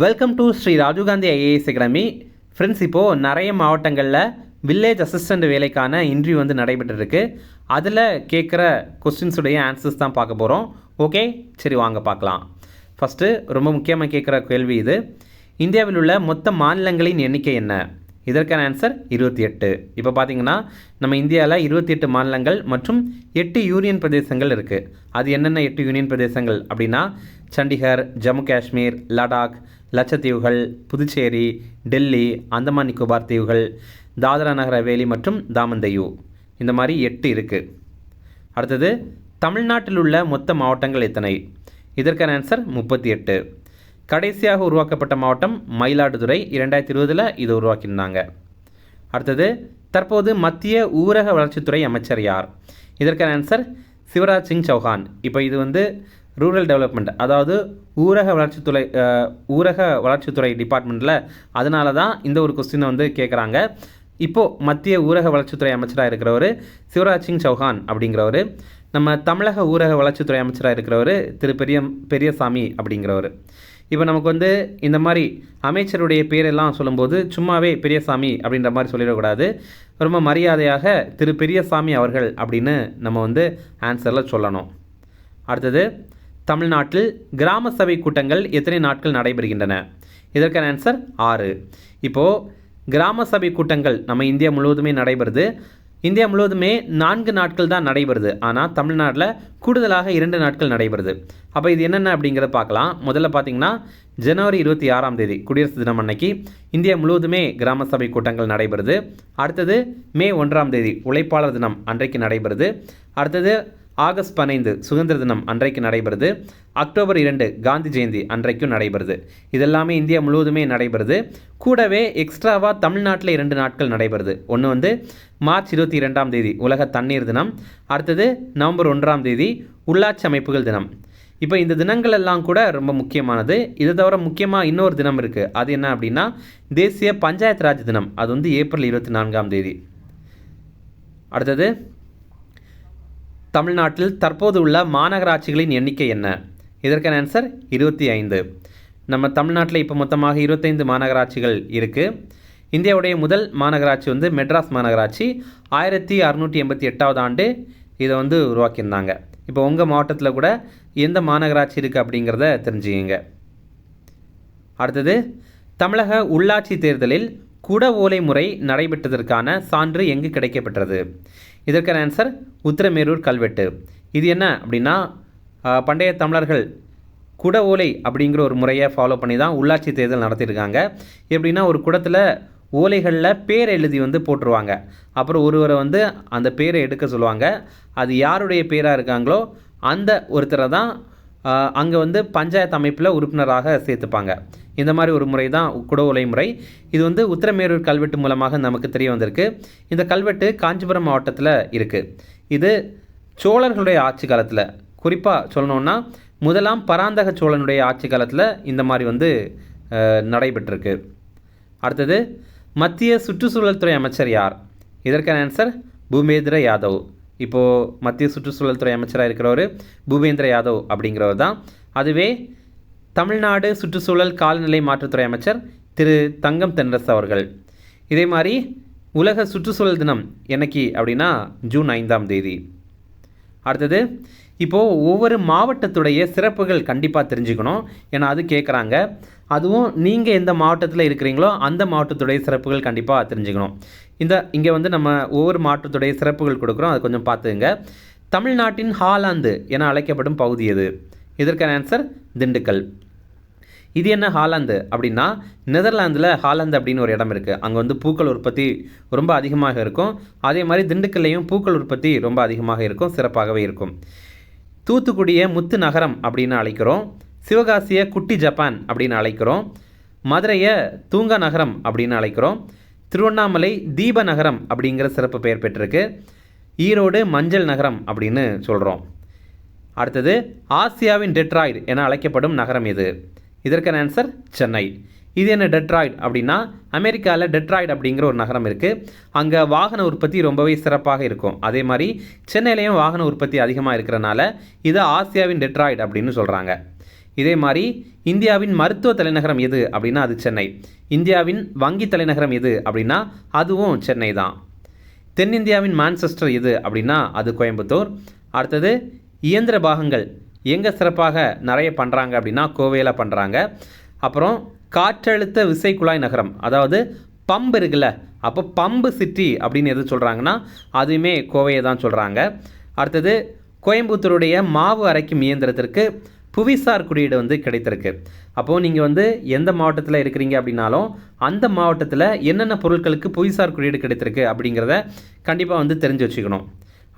Welcome to Shri Rajiv Gandhi IAS academy friends இப்போது நிறைய மாவட்டங்களில் வில்லேஜ் அசிஸ்டண்ட் வேலைக்கான இன்டர்வியூ வந்து நடைபெற்றிருக்கு. அதில் கேட்குற கொஸ்டின்ஸுடைய ஆன்சர்ஸ் தான் பார்க்க போகிறோம் ஓகே சரி வாங்க பார்க்கலாம். ஃபஸ்ட்டு ரொம்ப முக்கியமாக கேட்குற கேள்வி இது. இந்தியாவில் உள்ள மொத்த மாநிலங்களின் எண்ணிக்கை என்ன? இதற்கான ஆன்சர் இருபத்தி எட்டு. இப்போ பார்த்தீங்கன்னா நம்ம இந்தியாவில் இருபத்தி எட்டு மாநிலங்கள் மற்றும் எட்டு யூனியன் பிரதேசங்கள் இருக்குது அது என்னென்ன எட்டு யூனியன் பிரதேசங்கள் அப்படின்னா சண்டிகர் ஜம்மு காஷ்மீர் லடாக் லட்சத்தீவுகள் புதுச்சேரி டெல்லி அந்தமான் நிக்கோபார் தீவுகள் தாதரா நகர வேலி மற்றும் தாமந்தையூ. இந்த மாதிரி எட்டு இருக்குது அடுத்தது தமிழ்நாட்டில் உள்ள மொத்த மாவட்டங்கள் எத்தனை? இதற்கான ஆன்சர் முப்பத்தி எட்டு. கடைசியாக உருவாக்கப்பட்ட மாவட்டம் மயிலாடுதுறை இரண்டாயிரத்தி இருபதில் இது உருவாக்கியிருந்தாங்க. அடுத்தது தற்போது மத்திய ஊரக வளர்ச்சித்துறை அமைச்சர் யார்? இதற்கான ஆன்சர் சிவராஜ் சிங் சௌஹான். இப்போ இது வந்து ரூரல் டெவலப்மெண்ட் அதாவது ஊரக வளர்ச்சித்துறை ஊரக வளர்ச்சித்துறை டிபார்ட்மெண்ட்டில் அதனால தான் இந்த ஒரு கொஸ்டினை வந்து கேட்குறாங்க இப்போது மத்திய ஊரக வளர்ச்சித்துறை அமைச்சராக இருக்கிறவர் சிவராஜ் சிங் சௌஹான் அப்படிங்கிறவர் நம்ம தமிழக ஊரக வளர்ச்சித்துறை அமைச்சராக இருக்கிறவர் திரு பெரிய பெரியசாமி அப்படிங்கிறவர். இப்போ நமக்கு வந்து இந்த மாதிரி அமைச்சருடைய பேரெல்லாம் சொல்லும்போது சும்மாவே பெரியசாமி அப்படின்ற மாதிரி சொல்லிடக்கூடாது. ரொம்ப மரியாதையாக திரு பெரியசாமி அவர்கள் அப்படின்னு நம்ம வந்து ஆன்சரில் சொல்லணும். அடுத்தது தமிழ்நாட்டில் கிராம சபை கூட்டங்கள் எத்தனை நாட்கள் நடைபெறுகின்றன? இதற்கான ஆன்சர் ஆறு. இப்போது கிராம சபை கூட்டங்கள் நம்ம இந்தியா முழுவதுமே நடைபெறுது. இந்தியா முழுவதுமே நான்கு நாட்கள் தான் நடைபெறுது. ஆனால் தமிழ்நாட்டில் கூடுதலாக இரண்டு நாட்கள் நடைபெறுது. அப்போ இது என்னென்ன அப்படிங்கிறத பார்க்கலாம். முதல்ல பார்த்தீங்கன்னா ஜனவரி இருபத்தி ஆறாம் தேதி குடியரசு தினம் அன்னைக்கு இந்தியா முழுவதுமே கிராம சபை கூட்டங்கள் நடைபெறுது. அடுத்தது மே ஒன்றாம் தேதி உழைப்பாளர் தினம் அன்றைக்கு நடைபெறுது. அடுத்தது ஆகஸ்ட் பதினைந்து சுதந்திர தினம் அன்றைக்கு நடைபெறுது. அக்டோபர் இரண்டு காந்தி ஜெயந்தி அன்றைக்கும் நடைபெறுது. இதெல்லாமே இந்தியா முழுவதுமே நடைபெறுது. கூடவே எக்ஸ்ட்ராவாக தமிழ்நாட்டில் இரண்டு நாட்கள் நடைபெறுது. ஒன்று வந்து மார்ச் இருபத்தி இரண்டாம் தேதி உலக தண்ணீர் தினம். அடுத்தது நவம்பர் ஒன்றாம் தேதி உள்ளாட்சி அமைப்புகள் தினம். இப்போ இந்த தினங்கள் எல்லாம் கூட ரொம்ப முக்கியமானது. இதை தவிர முக்கியமாக இன்னொரு தினம் இருக்குது அது என்ன அப்படின்னா தேசிய பஞ்சாயத்து ராஜ் தினம். அது வந்து ஏப்ரல் இருபத்தி நான்காம் தேதி. அடுத்தது தமிழ்நாட்டில் தற்போது உள்ள மாநகராட்சிகளின் எண்ணிக்கை என்ன? இதற்கான ஆன்சர் இருபத்தி ஐந்து. நம்ம தமிழ்நாட்டில் இப்போ மொத்தமாக இருபத்தைந்து மாநகராட்சிகள் இருக்குது இந்தியாவுடைய முதல் மாநகராட்சி வந்து மெட்ராஸ் மாநகராட்சி. ஆயிரத்தி அறுநூற்றி எண்பத்தி எட்டாவது ஆண்டு இதை வந்து உருவாக்கியிருந்தாங்க. இப்போ உங்கள் மாவட்டத்தில் கூட எந்த மாநகராட்சி இருக்குது அப்படிங்கிறத தெரிஞ்சுக்கிங்க. அடுத்தது தமிழக உள்ளாட்சி தேர்தலில் குட ஓலை முறை நடைபெற்றதற்கான சான்று எங்கு கிடைக்கப்பெற்றது? இதற்கான ஆன்சர் உத்திரமேரூர் கல்வெட்டு. இது என்ன அப்படின்னா பண்டைய தமிழர்கள் குட ஓலை அப்படிங்கிற ஒரு முறையை ஃபாலோ பண்ணி தான் உள்ளாட்சி தேர்தல் நடத்தியிருக்காங்க. எப்படின்னா ஒரு குடத்தில் ஓலைகளில் பேர் எழுதி வந்து போட்டுருவாங்க. அப்புறம் ஒருவரை வந்து அந்த பேரை எடுக்க சொல்லுவாங்க. அது யாருடைய பேராக இருக்காங்களோ அந்த ஒருத்தரை தான் அங்கே வந்து பஞ்சாயத்து அமைப்பில் உறுப்பினராக சேர்த்துப்பாங்க. இந்த மாதிரி ஒரு முறை தான் குடவோலை முறை. இது வந்து உத்திரமேரூர் கல்வெட்டு மூலமாக நமக்கு தெரிய வந்திருக்கு. இந்த கல்வெட்டு காஞ்சிபுரம் மாவட்டத்தில் இருக்குது இது சோழர்களுடைய ஆட்சி காலத்தில். குறிப்பாக சொல்லணுன்னா முதலாம் பராந்தக சோழனுடைய ஆட்சி காலத்தில் இந்த மாதிரி வந்து நடைபெற்றிருக்கு. அடுத்தது மத்திய சுற்றுச்சூழல் துறை அமைச்சர் யார்? இதற்கான ஆன்சர் பூமேந்திர யாதவ். இப்போது மத்திய சுற்றுச்சூழல் துறை அமைச்சராக இருக்கிறவர் பூபேந்திர யாதவ் அப்படிங்கிறவர் தான். அதுவே தமிழ்நாடு சுற்றுச்சூழல் காலநிலை மாற்றுத்துறை அமைச்சர் திரு தங்கம் தென்னரசு அவர்கள். இதே மாதிரி உலக சுற்றுச்சூழல் தினம் என்னைக்கு அப்படின்னா ஜூன் ஐந்தாம் தேதி. அடுத்தது இப்போது ஒவ்வொரு மாவட்டத்துடைய சிறப்புகள் கண்டிப்பாக தெரிஞ்சுக்கணும். ஏன்னா அது கேட்குறாங்க அதுவும் நீங்கள் எந்த மாவட்டத்தில் இருக்கிறீங்களோ அந்த மாவட்டத்துடைய சிறப்புகள் கண்டிப்பாக தெரிஞ்சுக்கணும். இந்த இங்கே வந்து நம்ம ஒவ்வொரு மாற்றத்துடைய சிறப்புகள் கொடுக்குறோம். அது கொஞ்சம் பார்த்துங்க தமிழ்நாட்டின் ஹாலாந்து என அழைக்கப்படும் பகுதி எது? இதற்கான ஆன்சர் திண்டுக்கல். இது என்ன ஹாலாந்து அப்படின்னா நெதர்லாந்தில் ஹாலாந்து அப்படின்னு ஒரு இடம் இருக்குது அங்கே வந்து பூக்கள் உற்பத்தி ரொம்ப அதிகமாக இருக்கும். அதே மாதிரி திண்டுக்கல்லையும் பூக்கள் உற்பத்தி ரொம்ப அதிகமாக இருக்கும் சிறப்பாகவே இருக்கும். தூத்துக்குடியை முத்து நகரம் அப்படின்னு அழைக்கிறோம். சிவகாசியை குட்டி ஜப்பான் அப்படின்னு அழைக்கிறோம். மதுரையை தூங்கா நகரம் அப்படின்னு அழைக்கிறோம். திருவண்ணாமலை தீப நகரம் அப்படிங்கிற சிறப்பு பெயர் பெற்றிருக்கு. ஈரோடு மஞ்சள் நகரம் அப்படின்னு சொல்கிறோம் அடுத்தது ஆசியாவின் டெட்ராய்டு என அழைக்கப்படும் நகரம் இது. இதற்கான ஆன்சர் சென்னை. இது என்ன டெட்ராய்டு அப்படின்னா அமெரிக்காவில் டெட்ராய்டு அப்படிங்கிற ஒரு நகரம் இருக்குது அங்கே வாகன உற்பத்தி ரொம்பவே சிறப்பாக இருக்கும். அதே மாதிரி சென்னையிலையும் வாகன உற்பத்தி அதிகமாக இருக்கிறனால இது ஆசியாவின் டெட்ராய்டு அப்படின்னு சொல்கிறாங்க இதே மாதிரி இந்தியாவின் மருத்துவ தலைநகரம் எது அப்படின்னா அது சென்னை. இந்தியாவின் வங்கி தலைநகரம் எது அப்படின்னா அதுவும் சென்னை தான். தென்னிந்தியாவின் மான்செஸ்டர் எது அப்படின்னா அது கோயம்புத்தூர். அடுத்தது இயந்திர பாகங்கள் எங்கே சிறப்பாக நிறைய பண்ணுறாங்க அப்படின்னா கோவையில் பண்ணுறாங்க அப்புறம் காற்றழுத்த விசை குழாய் நகரம் அதாவது பம்பு இருக்குல்ல அப்போ பம்பு சிட்டி அப்படின்னு எது சொல்கிறாங்கன்னா அதுவுமே கோவையை தான் சொல்கிறாங்க அடுத்தது கோயம்புத்தூருடைய மாவு அரைக்கும் இயந்திரத்திற்கு புவிசார் குறியீடு வந்து கிடைத்திருக்கு. அப்போது நீங்கள் வந்து எந்த மாவட்டத்தில் இருக்கிறீங்க அப்படின்னாலும் அந்த மாவட்டத்தில் என்னென்ன பொருட்களுக்கு புவிசார் குறியீடு கிடைத்திருக்கு அப்படிங்கிறத கண்டிப்பாக வந்து தெரிஞ்சு வச்சுக்கணும்.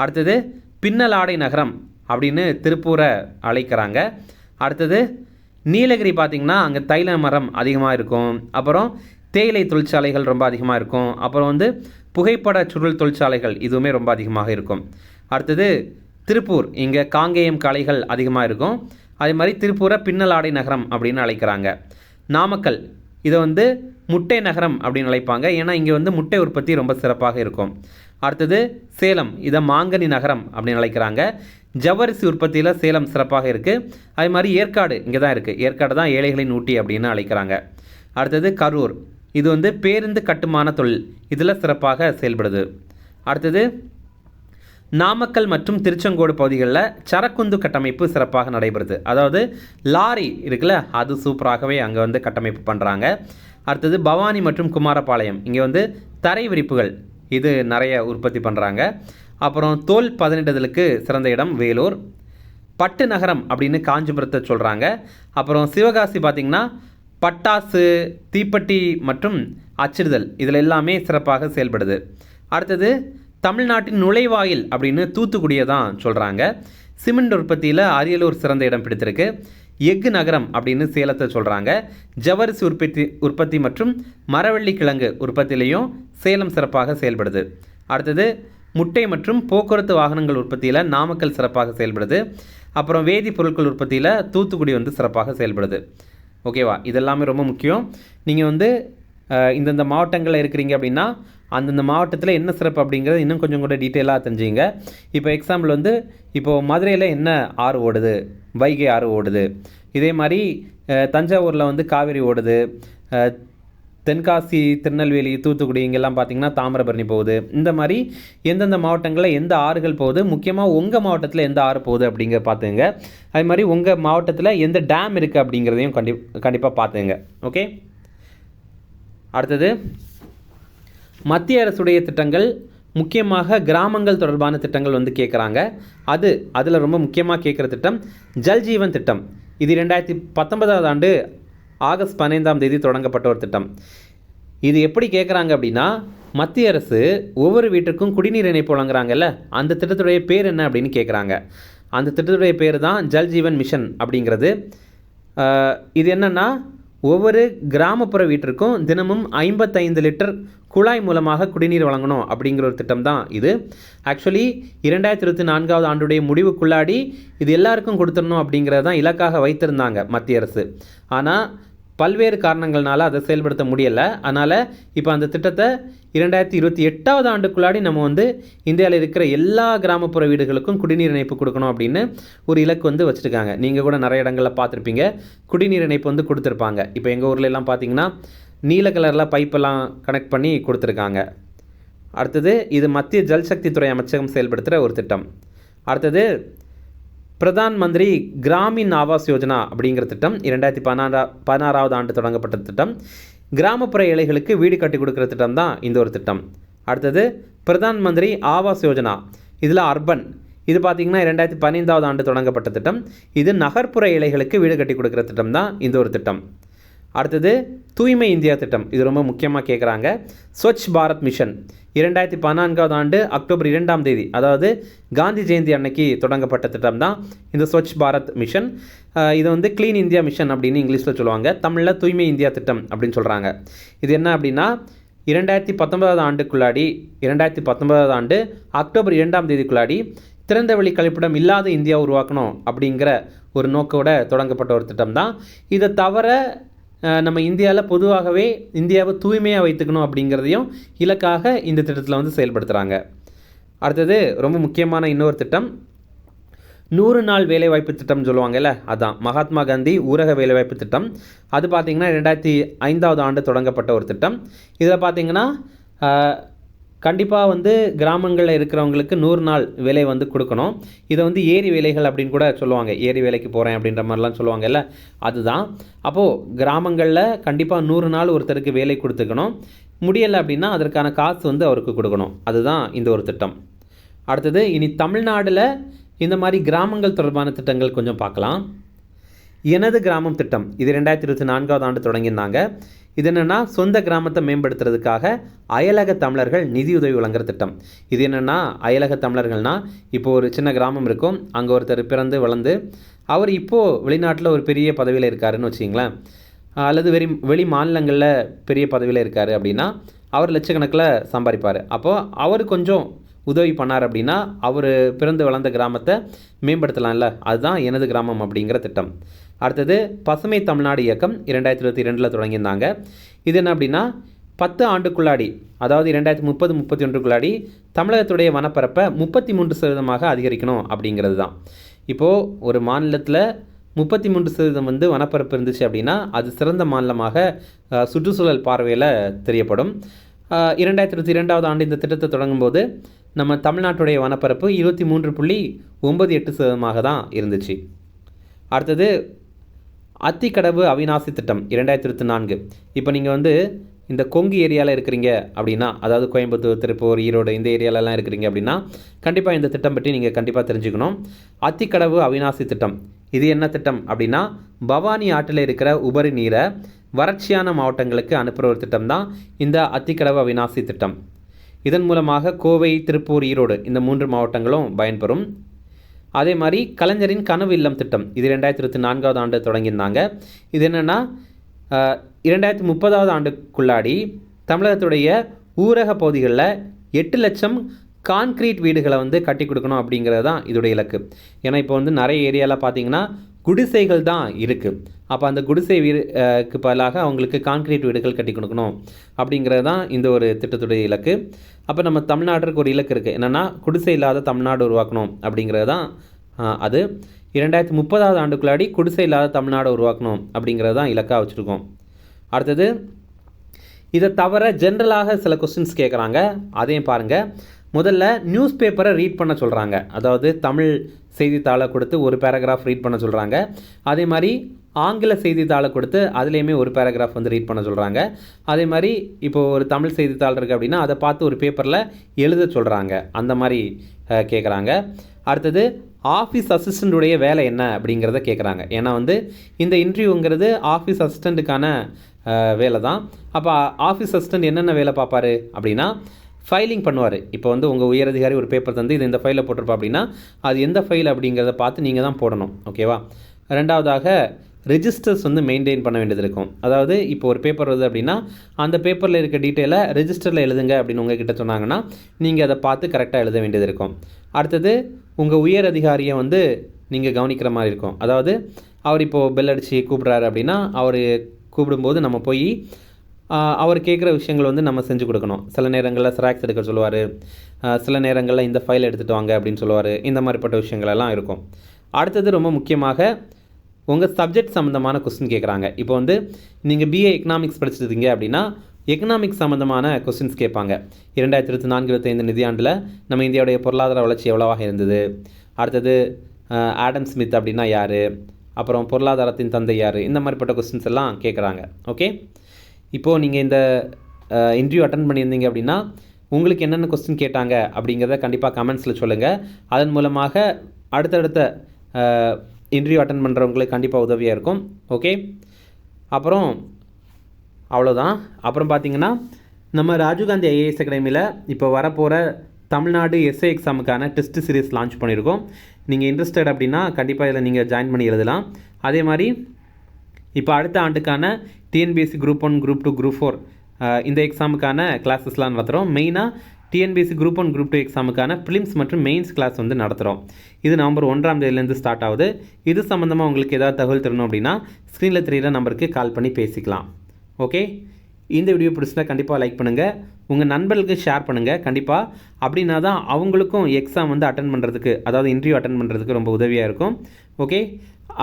அடுத்தது பின்னலாடை நகரம் அப்படின்னு திருப்பூரை அழைக்கிறாங்க. அடுத்தது நீலகிரி பார்த்திங்கன்னா அங்கே தைல மரம் அதிகமாக இருக்கும். அப்புறம் தேயிலை தொழிற்சாலைகள் ரொம்ப அதிகமாக இருக்கும். அப்புறம் வந்து புகைப்பட சுருள் தொழிற்சாலைகள் இதுவுமே ரொம்ப அதிகமாக இருக்கும். அடுத்தது திருப்பூர் இங்கே காங்கேயம் கலைகள் அதிகமாக இருக்கும். அதே மாதிரி திருப்பூரை பின்னலாடை நகரம் அப்படின்னு அழைக்கிறாங்க. நாமக்கல் இதை வந்து முட்டை நகரம் அப்படின்னு அழைப்பாங்க. ஏன்னா இங்கே வந்து முட்டை உற்பத்தி ரொம்ப சிறப்பாக இருக்கும். அடுத்தது சேலம் இதை மாங்கனி நகரம் அப்படின்னு அழைக்கிறாங்க. ஜவ்வரிசி உற்பத்தியில் சேலம் சிறப்பாக இருக்குது அதே மாதிரி ஏற்காடு இங்கே தான் இருக்குது ஏற்காடு தான் ஏழைகளின் ஊட்டி அப்படின்னு அழைக்கிறாங்க. அடுத்தது கரூர். இது வந்து பேருந்து கட்டுமான தொழில். இதில் சிறப்பாக செயல்படுது. அடுத்தது நாமக்கல் மற்றும் திருச்செங்கோடு பகுதிகளில் சரக்குந்து கட்டமைப்பு சிறப்பாக நடைபெறுது. அதாவது லாரி இருக்குல்ல அது சூப்பராகவே அங்கே வந்து கட்டமைப்பு பண்ணுறாங்க அடுத்தது பவானி மற்றும் குமாரபாளையம். இங்கே வந்து தரை விரிப்புகள் இது நிறைய உற்பத்தி பண்ணுறாங்க அப்புறம் தோல் பதினெட்டுதலுக்கு சிறந்த இடம் வேலூர். பட்டு நகரம் அப்படின்னு காஞ்சிபுரத்தை சொல்கிறாங்க அப்புறம் சிவகாசி பார்த்திங்கன்னா பட்டாசு தீப்பெட்டி மற்றும் அச்சிடுதல் இதில் எல்லாமே சிறப்பாக செயல்படுது. அடுத்தது தமிழ்நாட்டின் நுழைவாயில் அப்படின்னு தூத்துக்குடியை தான் சொல்கிறாங்க சிமெண்ட் உற்பத்தியில் அரியலூர் சிறந்த இடம் பிடித்திருக்கு. எஃகு நகரம் அப்படின்னு சேலத்தை சொல்கிறாங்க ஜவரிசி உற்பத்தி உற்பத்தி மற்றும் மரவள்ளி கிழங்கு உற்பத்தியிலையும் சேலம் சிறப்பாக செயல்படுது. அடுத்தது முட்டை மற்றும் போக்குவரத்து வாகனங்கள் உற்பத்தியில் நாமக்கல் சிறப்பாக செயல்படுது. அப்புறம் வேதிப்பொருட்கள் உற்பத்தியில் தூத்துக்குடி வந்து சிறப்பாக செயல்படுது. ஓகேவா? இதெல்லாமே ரொம்ப முக்கியம். நீங்கள் வந்து இந்தந்த மாவட்டங்களில் இருக்கிறீங்க அப்படின்னா அந்தந்த மாவட்டத்தில் என்ன சிறப்பு அப்படிங்கிறது இன்னும் கொஞ்சம் கூட டீட்டெயிலாக தெரிஞ்சுங்க. இப்போ எக்ஸாம்பிள் வந்து இப்போது மதுரையில் என்ன ஆறு ஓடுது? வைகை ஆறு ஓடுது. இதே மாதிரி தஞ்சாவூரில் வந்து காவிரி ஓடுது. தென்காசி திருநெல்வேலி தூத்துக்குடி இங்கெல்லாம் பார்த்தீங்கன்னா தாமிரபரணி போகுது. இந்த மாதிரி எந்தெந்த மாவட்டங்களில் எந்த ஆறுகள் போகுது? முக்கியமாக உங்கள் மாவட்டத்தில் எந்த ஆறு போகுது அப்படிங்கிற பார்த்துங்க அதே மாதிரி உங்கள் மாவட்டத்தில் எந்த டேம் இருக்குது அப்படிங்கிறதையும் கண்டி கண்டிப்பாக பார்த்துங்க ஓகே அடுத்தது மத்திய அரசுடைய திட்டங்கள் முக்கியமாக கிராமங்கள் தொடர்பான திட்டங்கள் வந்து கேட்குறாங்க அது அதில் ரொம்ப முக்கியமாக கேட்குற திட்டம் ஜல்ஜீவன் திட்டம். இது ரெண்டாயிரத்தி பத்தொன்பதாவது ஆண்டு ஆகஸ்ட் பதினைந்தாம் தேதி தொடங்கப்பட்ட ஒரு திட்டம். இது எப்படி கேட்குறாங்க அப்படின்னா மத்திய அரசு ஒவ்வொரு வீட்டுக்கும் குடிநீர் இணைப்பு வழங்குறாங்கல்ல அந்த திட்டத்துடைய பேர் என்ன அப்படின்னு கேட்குறாங்க அந்த திட்டத்துடைய பேர் தான் ஜல்ஜீவன் மிஷன் அப்படிங்கிறது. இது என்னென்னா ஒவ்வொரு கிராமப்புற வீட்டிற்கும் தினமும் ஐம்பத்தைந்து லிட்டர் குழாய் மூலமாக குடிநீர் வழங்கணும் அப்படிங்கிற ஒரு திட்டம் தான் இது. ஆக்சுவலி இரண்டாயிரத்தி இருபத்தி நான்காவது ஆண்டுடைய முடிவுக்குள்ளாடி இது எல்லாருக்கும் கொடுத்துடணும் அப்படிங்கிறது தான் இலக்காக வைத்திருந்தாங்க மத்திய அரசு. ஆனால் பல்வேறு காரணங்கள்னால அதை செயல்படுத்த முடியலை. அதனால் இப்போ அந்த திட்டத்தை இரண்டாயிரத்தி இருபத்தி எட்டாவது ஆண்டுக்குள்ளாடி நம்ம வந்து இந்தியாவில் இருக்கிற எல்லா கிராமப்புற வீடுகளுக்கும் குடிநீர் இணைப்பு கொடுக்கணும் அப்படின்னு ஒரு இலக்கு வந்து வச்சுருக்காங்க. நீங்கள் கூட நிறைய இடங்களில் பார்த்துருப்பீங்க. குடிநீர் இணைப்பு வந்து கொடுத்துருப்பாங்க. இப்போ எங்கள் ஊரில் எல்லாம் பார்த்தீங்கன்னா நீல கலரில் பைப்பெல்லாம் கனெக்ட் பண்ணி கொடுத்துருக்காங்க. அடுத்தது இது மத்திய ஜல்சக்தி துறை அமைச்சகம் செயல்படுத்துகிற ஒரு திட்டம். அடுத்தது பிரதான் மந்திரி கிராமின் ஆவாஸ் யோஜனா அப்படிங்கிற திட்டம் இரண்டாயிரத்தி பதினாறா பதினாறாவது ஆண்டு தொடங்கப்பட்ட திட்டம். கிராமப்புற ஏழைகளுக்கு வீடு கட்டி கொடுக்குற திட்டம் தான் இந்த ஒரு திட்டம். அடுத்தது பிரதான் மந்திரி ஆவாஸ் யோஜனா. இதில் அர்பன். இது பார்த்திங்கன்னா இரண்டாயிரத்தி பதினைந்தாவது ஆண்டு தொடங்கப்பட்ட திட்டம். இது நகர்ப்புற ஏழைகளுக்கு வீடு கட்டி கொடுக்குற திட்டம் தான் இந்த ஒரு திட்டம். அடுத்தது தூய்மை இந்தியா திட்டம். இது ரொம்ப முக்கியமாக கேட்குறாங்க ஸ்வச் பாரத் மிஷன். இரண்டாயிரத்தி பதினான்காவது ஆண்டு அக்டோபர் இரண்டாம் தேதி அதாவது காந்தி ஜெயந்தி அன்னைக்கு தொடங்கப்பட்ட திட்டம் தான் இந்த ஸ்வச் பாரத் மிஷன். இது வந்து க்ளீன் இந்தியா மிஷன் அப்படின்னு இங்கிலீஷில் சொல்லுவாங்க. தமிழில் தூய்மை இந்தியா திட்டம் அப்படின்னு சொல்கிறாங்க இது என்ன அப்படின்னா இரண்டாயிரத்தி பத்தொன்பதாவது ஆண்டுக்குள்ளாடி இரண்டாயிரத்தி பத்தொன்பதாவது ஆண்டு அக்டோபர் இரண்டாம் தேதிக்குள்ளாடி திறந்தவெளி கழிப்பிடம் இல்லாத இந்தியா உருவாக்கணும் அப்படிங்கிற ஒரு நோக்கோட தொடங்கப்பட்ட ஒரு திட்டம் தான் இதை தவிர நம்ம இந்தியாவில் பொதுவாகவே இந்தியாவை தூய்மையாக வைத்துக்கணும் அப்படிங்கிறதையும் இலக்காக இந்த திட்டத்தில் வந்து செயல்படுத்துகிறாங்க அடுத்தது ரொம்ப முக்கியமான இன்னொரு திட்டம். நூறு நாள் வேலைவாய்ப்பு திட்டம்னு சொல்லுவாங்கல்ல அதான். மகாத்மா காந்தி ஊரக வேலைவாய்ப்பு திட்டம். அது பார்த்திங்கன்னா ரெண்டாயிரத்தி ஐந்தாவது ஆண்டு தொடங்கப்பட்ட ஒரு திட்டம். இதில் பார்த்திங்கன்னா கண்டிப்பாக வந்து கிராமங்களில் இருக்கிறவங்களுக்கு நூறு நாள் வேலை வந்து கொடுக்கணும். இதை வந்து ஏரி வேலைகள் அப்படின்னு கூட சொல்லுவாங்க. ஏரி வேலைக்கு போகிறேன் அப்படின்ற மாதிரிலாம் சொல்லுவாங்கல்ல அதுதான். அப்போது கிராமங்களில் கண்டிப்பாக நூறு நாள் ஒருத்தருக்கு வேலை கொடுத்துக்கணும். முடியலை அப்படின்னா அதற்கான காசு வந்து அவருக்கு கொடுக்கணும். அதுதான் இந்த ஒரு திட்டம். அடுத்தது இனி தமிழ்நாட்டில் இந்த மாதிரி கிராமங்கள் தொடர்பான திட்டங்கள் கொஞ்சம் பார்க்கலாம். எனது கிராமம் திட்டம். இது ரெண்டாயிரத்தி இருபத்தி நான்காவது ஆண்டு தொடங்கியிருந்தாங்க. இது என்னென்னா சொந்த கிராமத்தை மேம்படுத்துறதுக்காக அயலக தமிழர்கள் நிதியுதவி வழங்குற திட்டம். இது என்னென்னா அயலக தமிழர்கள்னால் இப்போது ஒரு சின்ன கிராமம் இருக்கும். அங்கே ஒருத்தர் பிறந்து வளர்ந்து அவர் இப்போது வெளிநாட்டில் ஒரு பெரிய பதவியில் இருக்காருன்னு வச்சிங்களேன் அல்லது வெளி வெளி மாநிலங்களில் பெரிய பதவியில் இருக்கார் அப்படின்னா அவர் லட்சக்கணக்கில் சம்பாதிப்பார். அப்போது அவர் கொஞ்சம் உதவி பண்ணார் அப்படின்னா அவர் பிறந்து வளர்ந்த கிராமத்தை மேம்படுத்தலாம்ல. அதுதான் எனது கிராமம் அப்படிங்கிற திட்டம். அடுத்தது பசுமை தமிழ்நாடு இயக்கம் இரண்டாயிரத்தி இருபத்தி ரெண்டில் தொடங்கியிருந்தாங்க. இது என்ன அப்படின்னா பத்து ஆண்டுக்குள்ளாடி அதாவது இரண்டாயிரத்தி முப்பது முப்பத்தி ஒன்றுக்குள்ளாடி தமிழகத்துடைய வனப்பரப்பை முப்பத்தி மூன்று சதவீதமாக அதிகரிக்கணும் அப்படிங்கிறது தான். இப்போது ஒரு மாநிலத்தில் முப்பத்தி மூன்று சதவீதம் வந்து வனப்பரப்பு இருந்துச்சு அப்படின்னா அது சிறந்த மாநிலமாக சுற்றுச்சூழல் பார்வையில் தெரியப்படும். இரண்டாயிரத்தி இருபத்தி இரண்டாவது ஆண்டு இந்த திட்டத்தை தொடங்கும்போது நம்ம தமிழ்நாட்டுடைய வனப்பரப்பு இருபத்தி மூன்று புள்ளி ஒன்பது எட்டு சதவீதமாக தான் இருந்துச்சு. அடுத்தது அத்திக்கடவு அவிநாசி திட்டம் இரண்டாயிரத்தி இருபத்தி நான்கு. இப்போ நீங்கள் வந்து இந்த கொங்கு ஏரியாவில் இருக்கிறீங்க அப்படின்னா அதாவது கோயம்புத்தூர் திருப்பூர் ஈரோடு இந்த ஏரியாலலாம் இருக்கிறீங்க அப்படின்னா கண்டிப்பாக இந்த திட்டம் பற்றி நீங்கள் கண்டிப்பாக தெரிஞ்சுக்கணும். அத்திக்கடவு அவிநாசி திட்டம். இது என்ன திட்டம் அப்படின்னா பவானி ஆற்றில் இருக்கிற உபரி நீரை வறட்சியான மாவட்டங்களுக்கு அனுப்புகிற ஒரு திட்டம் தான் இந்த அத்திக்கடவு அவிநாசி திட்டம். இதன் மூலமாக கோவை திருப்பூர் ஈரோடு இந்த மூன்று மாவட்டங்களும் பயன்பெறும். அதே மாதிரி கலைஞரின் கனவு இல்லம் திட்டம். இது ரெண்டாயிரத்தி இருபத்தி நான்காவது ஆண்டு தொடங்கியிருந்தாங்க. இது என்னென்னா இரண்டாயிரத்தி முப்பதாவது ஆண்டுக்குள்ளாடி தமிழகத்துடைய ஊரக பகுதிகளில் எட்டு லட்சம் கான்க்ரீட் வீடுகளை வந்து கட்டி கொடுக்கணும் அப்படிங்கிறது தான் இதோடைய இலக்கு. ஏன்னா இப்போ வந்து நிறைய ஏரியாவில் பார்த்தீங்கன்னா குடிசைகள் தான் இருக்குது அப்போ அந்த குடிசை வீடுக்கு பதிலாக அவங்களுக்கு கான்க்ரீட் வீடுகள் கட்டி கொடுக்கணும். அப்படிங்கிறது தான் இந்த ஒரு திட்டத்துடைய இலக்கு. அப்போ நம்ம தமிழ்நாட்டிற்கு ஒரு இலக்கு இருக்குது என்னென்னா குடிசை இல்லாத தமிழ்நாடு உருவாக்கணும். அப்படிங்கிறது தான் அது. இரண்டாயிரத்தி முப்பதாவது ஆண்டுக்குள்ளாடி குடிசை இல்லாத தமிழ்நாடு உருவாக்கணும். அப்படிங்கிறது தான் இலக்காக வச்சுருக்கோம். அடுத்தது இதை தவிர ஜென்ரலாக சில கொஸ்டின்ஸ் கேட்குறாங்க அதையும் பாருங்கள் முதல்ல நியூஸ் பேப்பரை ரீட் பண்ண சொல்கிறாங்க அதாவது தமிழ் செய்தித்தாளை கொடுத்து ஒரு பேராகிராஃப் ரீட் பண்ண சொல்கிறாங்க அதே மாதிரி ஆங்கில செய்தித்தாளை கொடுத்து அதுலேயுமே ஒரு பேராகிராஃப் வந்து ரீட் பண்ண சொல்கிறாங்க அதே மாதிரி இப்போது ஒரு தமிழ் செய்தித்தாள் இருக்குது அப்படின்னா அதை பார்த்து ஒரு பேப்பரில் எழுத சொல்கிறாங்க அந்த மாதிரி கேட்குறாங்க அடுத்தது ஆஃபீஸ் அசிஸ்டண்ட்டுடைய வேலை என்ன அப்படிங்கிறத கேட்குறாங்க ஏன்னா வந்து இந்த இன்டர்வியூங்கிறது ஆஃபீஸ் அசிஸ்டண்ட்டுக்கான வேலை தான் அப்போ ஆஃபீஸ் அசிஸ்டண்ட் என்னென்ன வேலை பார்ப்பாரு அப்படின்னா ஃபைலிங் பண்ணுவார். இப்போ வந்து உங்கள் உயரதிகாரி ஒரு பேப்பர் தந்து இது இந்த ஃபைலில் போட்டிருப்பா அப்படின்னா அது எந்த ஃபைல் அப்படிங்கிறத பார்த்து நீங்கள் தான் போடணும். ஓகேவா ரெண்டாவதாக ரெஜிஸ்டர்ஸ் வந்து மெயின்டைன் பண்ண வேண்டியது இருக்கும். அதாவது இப்போ ஒரு பேப்பர் வருது அப்படின்னா அந்த பேப்பரில் இருக்க டீட்டெயிலை ரெஜிஸ்டரில் எழுதுங்க அப்படின்னு உங்ககிட்ட சொன்னாங்கன்னா நீங்கள் அதை பார்த்து கரெக்டாக எழுத வேண்டியது இருக்கும். அடுத்தது உங்கள் உயர் அதிகாரியை வந்து நீங்கள் கவனிக்கிற மாதிரி இருக்கும். அதாவது அவர் இப்போது பெல் அடித்து கூப்பிட்றாரு அப்படின்னா அவர் கூப்பிடும்போது நம்ம போய் அவர் கேட்குற விஷயங்கள் வந்து நம்ம செஞ்சு கொடுக்கணும். சில நேரங்களில் ஸ்ராக்ஸ் எடுக்க சொல்லுவார். சில நேரங்களில் இந்த ஃபைல் எடுத்துகிட்டு வாங்க அப்படின்னு சொல்லுவார். இந்த மாதிரிப்பட்ட விஷயங்கள் எல்லாம் இருக்கும். அடுத்தது ரொம்ப முக்கியமாக உங்கள் சப்ஜெக்ட் சம்மந்தமான கொஸ்டின் கேட்குறாங்க இப்போ வந்து நீங்கள் பிஏ எக்கனாமிக்ஸ் படிச்சிருந்தீங்க அப்படின்னா எக்கனாமிக்ஸ் சம்மந்தமான கொஸ்டின்ஸ் கேட்பாங்க. இரண்டாயிரத்தி இருபத்தி நான்கு இருபத்தைந்து நிதியாண்டில் நம்ம இந்தியாவுடைய பொருளாதார வளர்ச்சி எவ்வளவாக இருந்தது? அடுத்தது ஆடம் ஸ்மித் அப்படின்னா யார்? அப்புறம் பொருளாதாரத்தின் தந்தை யார்? இந்த மாதிரிப்பட்ட கொஸ்டின்ஸ் எல்லாம் கேட்குறாங்க ஓகே இப்போது நீங்கள் இந்த இன்டர்வியூ அட்டன் பண்ணியிருந்தீங்க அப்படின்னா உங்களுக்கு என்னென்ன கொஸ்டின் கேட்டாங்க அப்படிங்கிறத கண்டிப்பாக கமெண்ட்ஸில் சொல்லுங்கள் அதன் மூலமாக அடுத்தடுத்த இன்டர்வியூ அட்டன் பண்ணுறவங்களுக்கு கண்டிப்பாக உதவியாக இருக்கும். ஓகே அப்புறம் அவ்வளோதான் அப்புறம் பார்த்தீங்கன்னா நம்ம ராஜீவ்காந்தி ஐஏஎஸ் அகாடமியில் இப்போ வரப்போகிற தமிழ்நாடு எஸ்ஏ எக்ஸாமுக்கான டெஸ்ட் சீரிஸ் லான்ச் பண்ணியிருக்கோம். நீங்கள் இன்ட்ரெஸ்டட் அப்படின்னா கண்டிப்பாக இதில் நீங்கள் ஜாயின் பண்ணி எழுதலாம். அதே மாதிரி இப்போ அடுத்த ஆண்டுக்கான TNPSC group one group two group four இந்த எக்ஸாமுக்கான கிளாஸஸ்லாம் நடத்துகிறோம் மெயினாக TNPSC group one group two எக்ஸாமுக்கான prelims மற்றும் மெயின்ஸ் கிளாஸ் வந்து நடத்துகிறோம் இது நவம்பர் ஒன்றாம் தேதியிலேருந்து ஸ்டார்ட் ஆகுது. இது சம்மந்தமாக உங்களுக்கு ஏதாவது தகவல் தரணும் அப்படின்னா ஸ்க்ரீனில் தெரியிற நம்பருக்கு கால் பண்ணி பேசிக்கலாம். ஓகே இந்த வீடியோ பிடிச்சினா கண்டிப்பாக லைக் பண்ணுங்கள் உங்கள் நண்பர்களுக்கு ஷேர் பண்ணுங்கள் கண்டிப்பாக அப்படின்னா தான் அவங்களுக்கும் எக்ஸாம் வந்து அட்டன் பண்ணுறதுக்கு அதாவது இன்டர்வியூ அட்டன் பண்ணுறதுக்கு ரொம்ப உதவியாக இருக்கும். ஓகே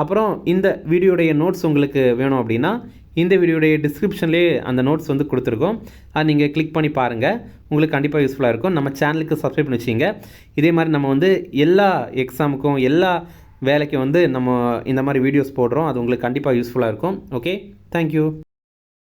அப்புறம் இந்த வீடியோடைய நோட்ஸ் உங்களுக்கு வேணும் அப்படின்னா இந்த வீடியோடைய டிஸ்கிரிப்ஷன்லேயே அந்த நோட்ஸ் வந்து கொடுத்துருக்கோம். அதை நீங்கள் கிளிக் பண்ணி பாருங்கள் உங்களுக்கு கண்டிப்பாக யூஸ்ஃபுல்லாக இருக்கும். நம்ம சேனலுக்கு சப்ஸ்கிரைப் பண்ணி வச்சிங்க இதே மாதிரி நம்ம வந்து எல்லா எக்ஸாமுக்கும் எல்லா வேலைக்கும் வந்து நம்ம இந்த மாதிரி வீடியோஸ் போடுறோம். அது உங்களுக்கு கண்டிப்பாக யூஸ்ஃபுல்லாக இருக்கும். Okay thank you